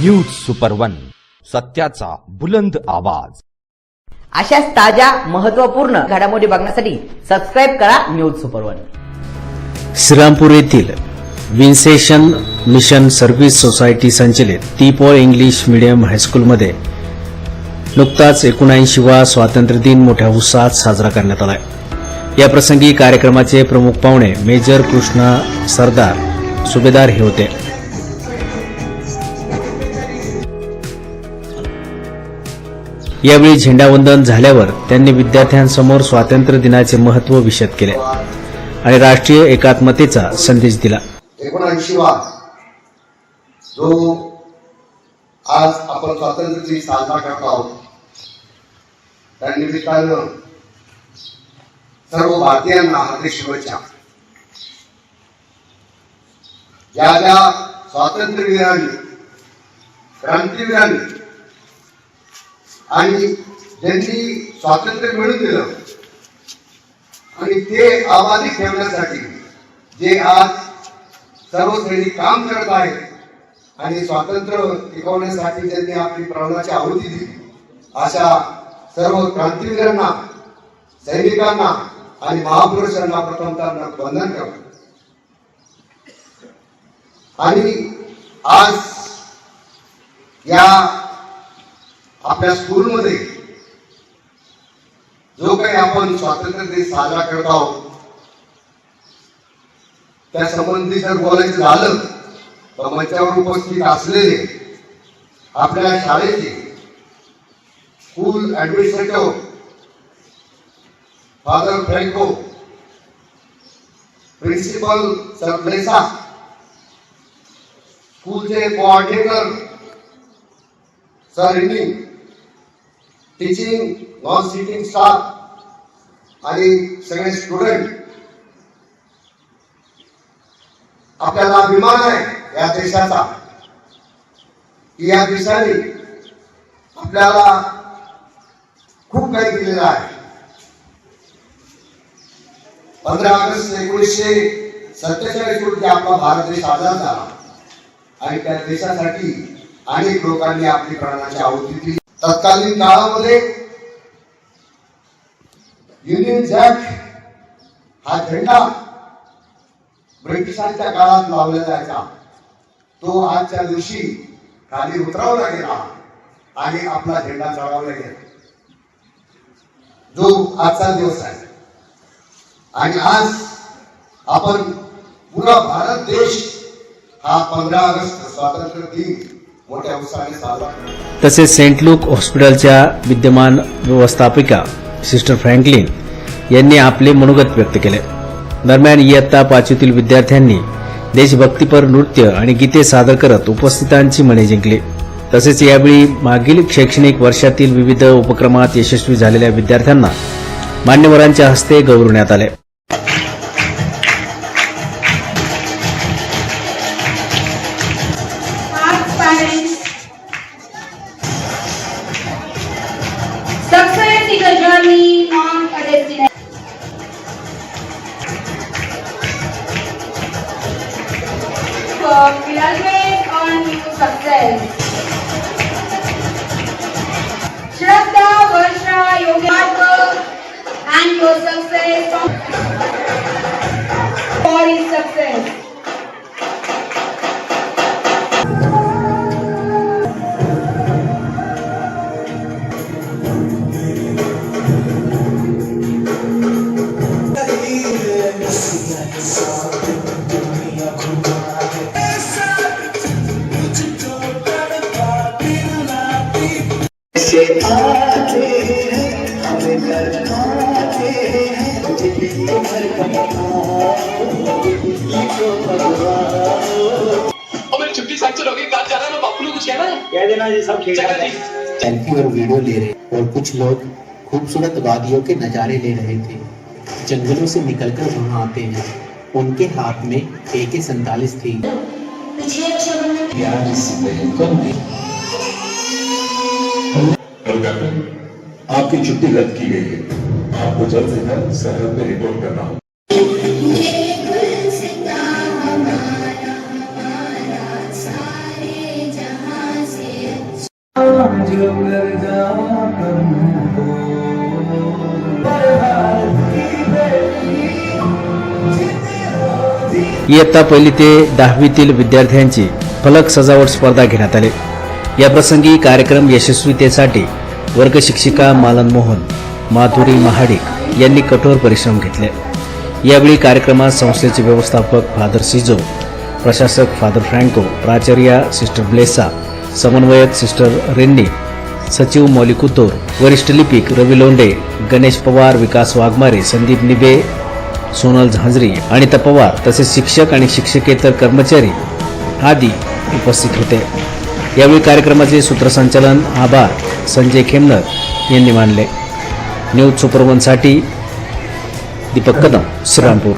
News super one सत्याचा बुलंद आवाज. अशाच ताज्या महत्त्वपूर्ण घडामोडी बघण्यासाठी सबस्क्राईब करा न्यूज सुपर वन श्रीरामपूर येथील विन्सेशन मिशन सर्व्हिस सोसायटी संचलित तीपॉळ इंग्लिश मीडियम हायस्कूलमध्ये नुकताच एकोणऐंशीवा स्वातंत्र्य दिन मोठ्या उत्साहात साजरा करण्यात आलाय. याप्रसंगी कार्यक्रमाचे प्रमुख पाहुणे मेजर कृष्णा सरदार सुभेदार हे होते. यावेळी झेंडावंदन झाल्यावर त्यांनी विद्यार्थ्यांसमोर स्वातंत्र्य दिनाचे महत्त्व विशद केले आणि राष्ट्रीय एकात्मतेचा संदेश दिला. एकोणऐंशीवा जो आज आपण स्वातंत्र्य दिन साजरा करत आहोत त्या निमित्तानं सर्व भारतीयांना हार्दिक शुभेच्छा. ज्या ज्या स्वातंत्र्यवीरांनी क्रांतीवीरांनी आणि ज्यांनी स्वातंत्र्य मिळून दिलं आणि ते आबादी ठेवण्यासाठी जे आज सर्व सैनिक काम करत आहेत आणि स्वातंत्र्य टिकवण्यासाठी त्यांनी आपली प्राणाची आहुती दिली. अशा सर्व क्रांतीवीरांना सैनिकांना आणि महापुरुषांना प्रथमता वंदन करतो. आणि आज या आपल्या स्कूलमध्ये. जो काही आपण स्वातंत्र्य दिन साजरा करत आहोत त्या संबंधी जर बोलायचं झालं तर मंचावर उपस्थित असलेले आपल्या शाळेचे school administrative father Franco principal सरप्लेसा स्कूलचे कोऑर्डिनेटर सर इनिंग टीचिंग नॉन सिटिंग स्टाफ आणि सगळे स्टुडंट आपल्याला अभिमान आहे या देशाचा. की या देशाने आपल्याला खूप काही दिलेलं आहे. पंधरा ऑगस्ट एकोणीसशे सत्तेचाळीस रोजी आपला भारत देश आझाद झाला. आणि त्या देशासाठी अनेक लोकांनी आपली प्राणाची आहुती दिली. तत्कालीन काळामध्ये युनियन जॅक हा झेंडा ब्रिटिशांच्या काळात लावला जायचा तो आजच्या दिवशी खाली उतरवला गेला आणि आपला झेंडा चढवला गेला. जो आजचा दिवस आहे. आणि आज आपण पुरा भारत देश हा पंधरा ऑगस्ट स्वातंत्र्य दिन तसेच सेंट लूक हॉस्पिटलच्या विद्यमान व्यवस्थापिका सिस्टर फ्रँकलिन यांनी आपले मनोगत व्यक्त केले. दरम्यान इयत्ता पाचवीतील विद्यार्थ्यांनी देशभक्तीपर नृत्य आणि गीते सादर करत उपस्थितांची मने जिंकली. तसेच यावेळी मागील शैक्षणिक वर्षातील विविध उपक्रमात यशस्वी झालेल्या विद्यार्थ्यांना मान्यवरांच्या हस्ते गौरवण्यात आले. work will always earn you success. Shraddha, Varsha, your and your success और मेरी छुट्टी साइड चलोगे कहा जा रहा है मैं बापू कुछ कहना है? कह देना जी सब ठीक है। सेल्फी और वीडियो ले रहे और कुछ लोग खूबसूरत वादियों के नज़ारे ले रहे थे। जंगलों से निकलकर वहाँ आते हैं। उनके हाथ में ए के सैतालीस थी। और कैप्टन आपकी छुट्टी रद्द की गई है। आपको जल्द से जल्द सरहद में रिपोर्ट करना होगा। सारे जहां इयत्ता पहिली ते दहावीतील विद्यार्थ्यांची फलक सजावट स्पर्धा घेण्यात आली. याप्रसंगी कार्यक्रम यशस्वीतेसाठी वर्गशिक्षिका मालन मोहन माधुरी महाडिक यांनी कठोर परिश्रम घेतले. यावेळी कार्यक्रमात संस्थेचे व्यवस्थापक फादर सिजो प्रशासक फादर फ्रँको प्राचार्या सिस्टर ब्लेसा समन्वयक सिस्टर रेन्नी सचिव मौलिकुतोर वरिष्ठ लिपिक रवी लोंडे गणेश पवार विकास वाघमारे संदीप निबे सोनल झांजरी अनिता पवार तसेच शिक्षक आणि शिक्षकेतर कर्मचारी आदी उपस्थित होते. यावेळी कार्यक्रमाचे सूत्रसंचालन आभार संजय खेमनर यांनी मानले न्यूज सुपरवनसाठी दीपक कदम श्रीरामपूर.